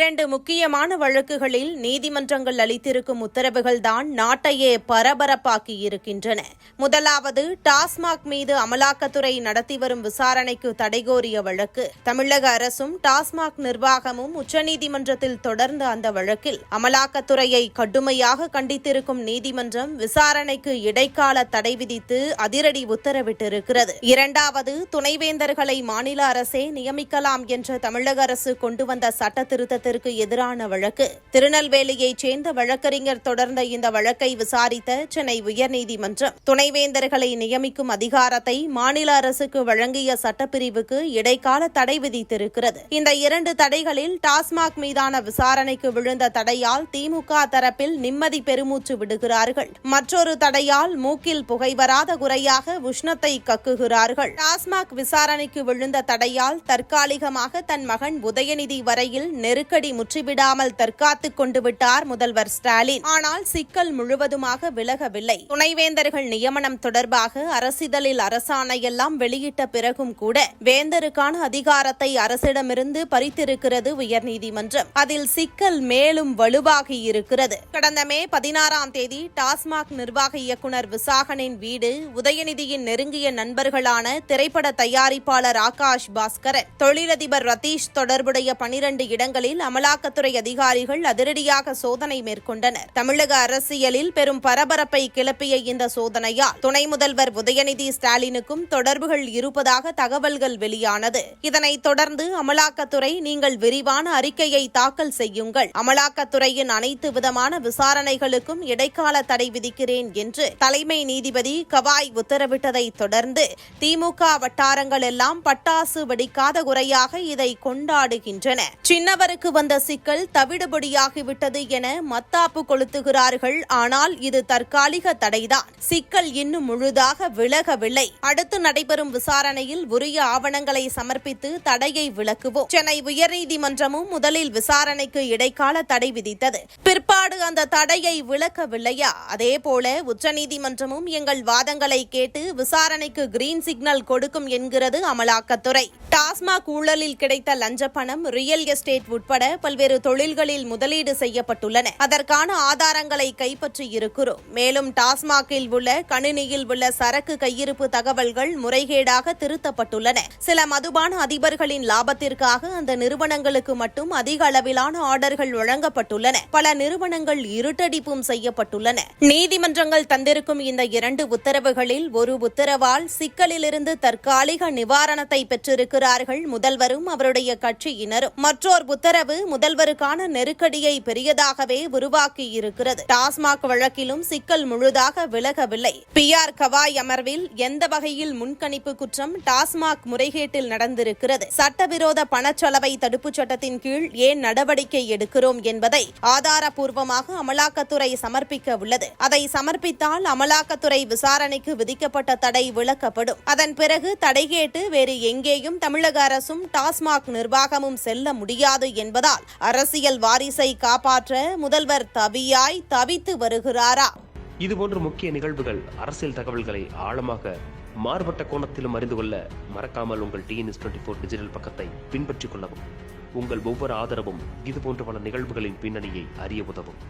இரண்டு முக்கியமான வழக்குகளில் நீதிமன்றங்கள் அளித்திருக்கும் உத்தரவுகள்தான் நாட்டையே பரபரப்பாக்கி இருக்கின்றன முதலாவது டாஸ்மாக் மீது அமலாக்கத்துறை நடத்தி வரும் விசாரணைக்கு தடை கோரிய வழக்கு. தமிழக அரசும் டாஸ்மாக் நிர்வாகமும் உச்சநீதிமன்றத்தில் தொடர்ந்த அந்த வழக்கில் அமலாக்கத்துறையை கடுமையாக கண்டித்திருக்கும் நீதிமன்றம் விசாரணைக்கு இடைக்கால தடை விதித்து அதிரடி உத்தரவிட்டிருக்கிறது. இரண்டாவது துணைவேந்தர்களை மாநில அரசே நியமிக்கலாம் என்ற தமிழக அரசு கொண்டு வந்த சட்ட திருத்தத்திற்கு எதிரான வழக்கு. திருநெல்வேலியைச் சேர்ந்த வழக்கறிஞர் தொடர்ந்த இந்த வழக்கை விசாரித்த சென்னை உயர்நீதிமன்றம் துணைவேந்தர்களை நியமிக்கும் அதிகாரத்தை மாநில அரசுக்கு வழங்கிய சட்டப்பிரிவுக்கு இடைக்கால தடை விதித்திருக்கிறது. இந்த இரண்டு தடைகளில் டாஸ்மாக் மீதான விசாரணைக்கு விழுந்த தடையால் திமுக தரப்பில் நிம்மதி பெருமூச்சு விடுகிறார்கள். மற்றொரு தடையால் மூக்கில் புகை வராத குறையாக உஷ்ணத்தை கக்குகிறார்கள். டாஸ்மாக் விசாரணைக்கு விழுந்த தடையால் தற்காலிகமாக தன் மகன் உதயநிதி வரையில் நெருக்கடி முற்றிவிடாமல் தற்காத்துக் கொண்டு விட்டார் முதல்வர் ஸ்டாலின். ஆனால் சிக்கல் முழுவதுமாக விலகவில்லை. துணைவேந்தர்கள் நியமனம் தொடர்பாக அரசிதழில் அரசாணையெல்லாம் வெளியிட்ட பிறகும் கூட வேந்தருக்கான அதிகாரத்தை அரசிடமிருந்து பறித்திருக்கிறது உயர்நீதிமன்றம். அதில் சிக்கல் மேலும் வலுவாகி இருக்கிறது. கடந்த மே பதினாறாம் தேதி டாஸ்மாக் நிர்வாக இயக்குநர் விசாகனின் வீடு உதயநிதியின் நெருங்கிய நண்பர்களான திரைப்பட தயாரிப்பாளர் ஆகாஷ் பாஸ்கரன் தொழிலதிபர் ரதீஷ் தொடர்புடைய பனிரண்டு இடங்களில் அமலாக்கத்துறை அதிகாரிகள் அதிரடியாக சோதனை மேற்கொண்டனர். தமிழக அரசியலில் பெரும் பரபரப்பை கிளப்பிய இந்த சோதனையால் துணை முதல்வர் உதயநிதி ஸ்டாலினுக்கும் தொடர்புகள் இருப்பதாக தகவல்கள் வெளியானது. இதனைத் தொடர்ந்து அமலாக்கத்துறை நீங்கள் விரிவான அறிக்கையை தாக்கல் செய்யுங்கள். அமலாக்கத்துறையின் அனைத்து விதமான விசாரணைகளுக்கும் இடைக்கால தடை விதிக்கிறேன் என்று தலைமை நீதிபதி கவாய் உத்தரவிட்டதை தொடர்ந்து திமுக வட்டாரங்கள் எல்லாம் பட்டாசு வெடிக்காத குறையாக இதை கொண்டாடுகின்றன. சின்னவருக்கு வந்த சிக்கல் தவிடுபடியாகிவிட்டது என மத்தாப்பு கொளுத்துகிறார்கள். ஆனால் இது தற்காலிக தடைதான். சிக்கல் இன்னும் முழுதாக விலகவில்லை. அடுத்து நடைபெறும் விசாரணையில் உரிய ஆவணங்களை சமர்ப்பித்து தடையை விளக்குவோம் சென்னை உயர்நீதிமன்றமும் முதலில் விசாரணைக்கு இடைக்கால தடை விதித்தது. பிற்பாடு அந்த தடையை விளக்கவில்லையா அதேபோல உச்சநீதிமன்றமும் எங்கள் வாதங்களை கேட்டு விசாரணைக்கு கிரீன் சிக்னல் கொடுக்கும் என்கிறது அமலாக்கத்துறை. டாஸ்மாக் ஊழலில் கிடைத்த லஞ்ச பணம் ரியல் எஸ்டேட் உட்பட பல்வேறு தொழில்களில் முதலீடு செய்யப்பட்டுள்ளன. அதற்கான ஆதாரங்களை கைப்பற்றி இருக்கிறோம். மேலும் டாஸ்மாகில் உள்ள கணினியில் உள்ள சரக்கு கையிருப்பு தகவல்கள் முறைகேடாக திருத்தப்பட்டுள்ளன. சில மதுபான அதிபர்களின் லாபத்திற்காக அந்த நிறுவனங்களுக்கு மட்டும் அதிக அளவிலான ஆர்டர்கள் வழங்கப்பட்டுள்ளன. பல நிறுவனங்கள் இருட்டடிப்பும் செய்யப்பட்டுள்ளன. நீதிமன்றங்கள் தந்திருக்கும் இந்த இரண்டு உத்தரவுகளில் ஒரு உத்தரவால் சிக்கலிலிருந்து தற்காலிக நிவாரணத்தை பெற்றிருக்கிறார்கள் முதல்வரும் அவருடைய கட்சியினரும். மற்றோர் உத்தரவு முதல்வருக்கான நெருக்கடியை பெரியதாகவே உருவாக்கி இருக்கிறது டாஸ்மாக் வழக்கிலும் சிக்கல் முழுதாக விலகவில்லை. பி. ஆர். கவாய் அமர்வில் எந்த வகையில் முன்கணிப்பு குற்றம் டாஸ்மாக் முறைகேட்டில் நடந்திருக்கிறது. சட்டவிரோத பணச்செலவை தடுப்புச் சட்டத்தின் கீழ் ஏன் நடவடிக்கை எடுக்கிறோம் என்பதை ஆதாரபூர்வமாக அமலாக்கத்துறை சமர்ப்பிக்க உள்ளது. அதை சமர்ப்பித்தால் அமலாக்கத்துறை விசாரணைக்கு விதிக்கப்பட்ட தடை விலக்கப்படும். அதன் பிறகு தடை கேட்டு வேறு எங்கேயும் தமிழக அரசும் டாஸ்மாக் நிர்வாகமும் செல்ல முடியாது என்பது என்பதால் அரசியல் வாரிசை காப்பாற்ற முதல்வர் தவியாய் தவித்து வருகிறாரா? இதுபோன்ற முக்கிய நிகழ்வுகள் அரசியல் தகவல்களை ஆழமாக மாறுபட்ட கோணத்திலும் அறிந்து கொள்ள மறக்காமல் உங்கள் டிஎன்எஸ் டுவெண்ட்டி ஃபோர் டிஜிட்டல் பக்கத்தை பின்பற்றிக் கொள்ளவும். உங்கள் ஒவ்வொரு ஆதரவும் இதுபோன்ற பல நிகழ்வுகளின் பின்னணியை அறிய உதவும்.